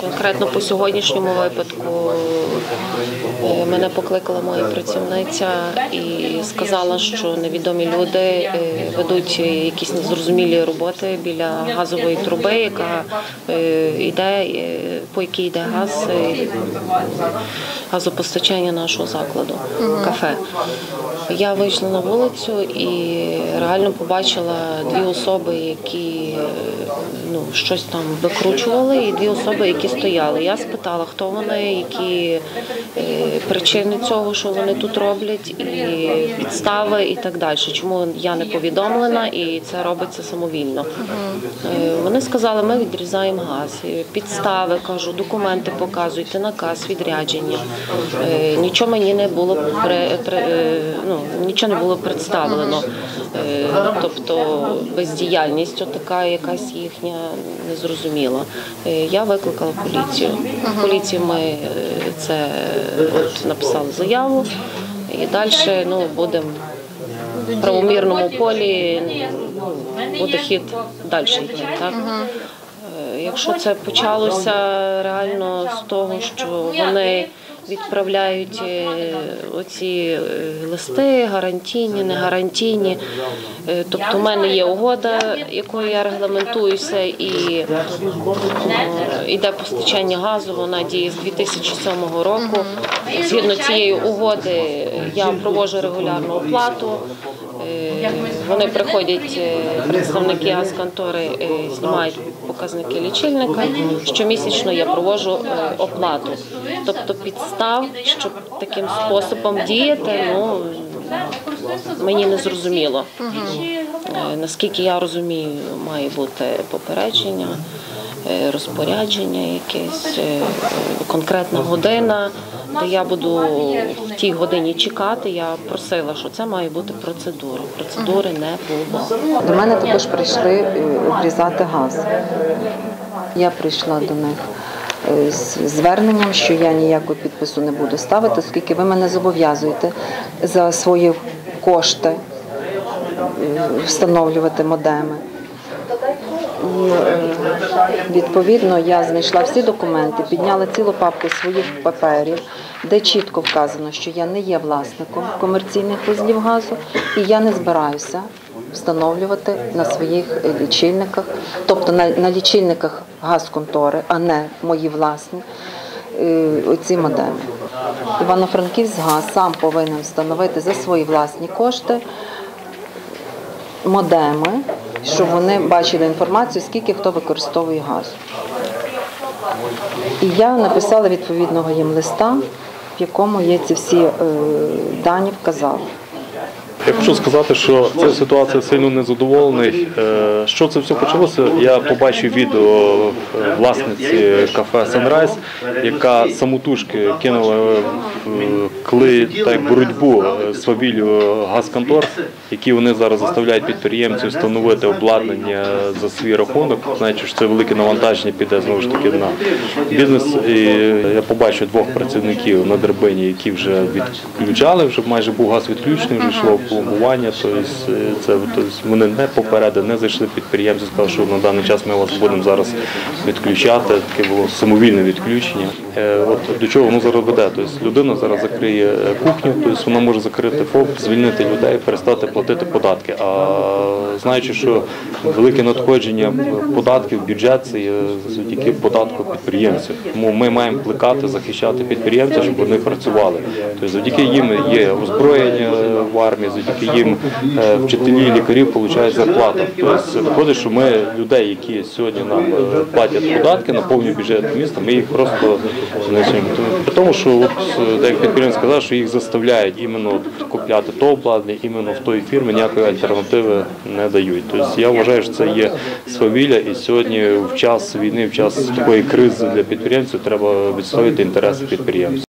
конкретно по сьогоднішньому випадку е, мене покликала моя працівниця і сказала, що невідомі люди е, ведуть якісь незрозумілі роботи біля газової труби, яка е, йде, по якій йде газ газопостачання нашого закладу, кафе. Я вийшла на вулицю і реально побачила дві особи, які ну, щось там викручували, і дві особи, які стояли. Я спитала, хто вони, які е, причини цього, що вони тут роблять, і підстави, і так далі. Чому я не повідомлена і це робиться самовільно. Е, Вони сказали, ми відрізаємо газ. Підстави кажу, документи показуйте, наказ відрядження. Е, Нічого мені не було при, при, е, ну, нічого не було представлено. Е, Тобто бездіяльність така якась їхня незрозуміла. Е, Я викликала поліцію. Поліції ми е, це от написали заяву і далі ну, будемо в правомірному полі ну, буде хід далі йти. Так? Е, Якщо це почалося реально з того, що вони відправляють е, оці е, листи, гарантійні, не гарантійні. Е, Тобто в мене є угода, якою я регламентуюся, і йде постачання газу, вона діє з 2007 року. Згідно цієї угоди я провожу регулярну оплату. Вони приходять, е, представники газконтори е, знімають показники лічильника. Щомісячно я проводжу е, оплату. Тобто підстав, щоб таким способом діяти, ну мені не зрозуміло. Наскільки я розумію, має бути попередження, розпорядження якесь, конкретна година, де я буду в тій годині чекати. Я просила, що це має бути процедура. Процедури не було. До мене також прийшли е, обрізати газ. Я прийшла до них е, з зверненням, що я ніякого підпису не буду ставити, оскільки ви мене зобов'язуєте за свої кошти е, встановлювати модеми. Е, відповідно я знайшла всі документи, підняла цілу папку своїх паперів, де чітко вказано, що я не є власником комерційних вузлів газу і я не збираюся встановлювати на своїх лічильниках, тобто на, на лічильниках газконтори, а не мої власні. е, Оці модеми. Івано-Франківськ газ сам повинен встановити за свої власні кошти модеми, щоб вони бачили інформацію, скільки хто використовує газ. І я написала відповідного їм листа, в якому є ці всі е, дані вказала. Я хочу сказати, що ця ситуація сильно незадоволений. Е, Що це все почалося? Я побачив відео е, власниці кафе Санрайз, яка самотужки кинула в клей та боротьбу е, свавіллю газконтор, які вони зараз заставляють підприємців встановити обладнання за свій рахунок. Знаючи, що це велике навантаження піде знову ж таки на бізнес. І я побачив двох працівників на драбині, які вже відключали, вже майже був газ відключений, вже йшло пломбування. Тобто е, це тобто вони не попередили, не зайшли підприємці, сказали, що на даний час ми вас будемо зараз відключати. Таке було самовільне відключення. Е, От до чого воно зараз веде? Тобто людина зараз закриє е, кухню, тобто вона може закрити ФОП, звільнити людей, перестати платити податки. А знаючи, що велике надходження податків бюджет це є завдяки податку підприємців. Тому ми маємо плекати, захищати підприємців, щоб вони працювали. Тобто завдяки їм є озброєння в армії, завдяки їм е, вчителі, лікарі отримують зарплату. Тобто виходить, що ми людей, які сьогодні нам е, платять податки, наповнюють бюджет міста, ми їх просто не. При тому, що от е, деякі підприємці сказали, що їх заставляють іменно купляти то обладнання, іменно в тої фірми ніякої альтернативи не дають. Тобто я вважаю, що це є свавілля, і сьогодні в час війни, в час такої кризи для підприємців треба відстояти інтереси підприємців.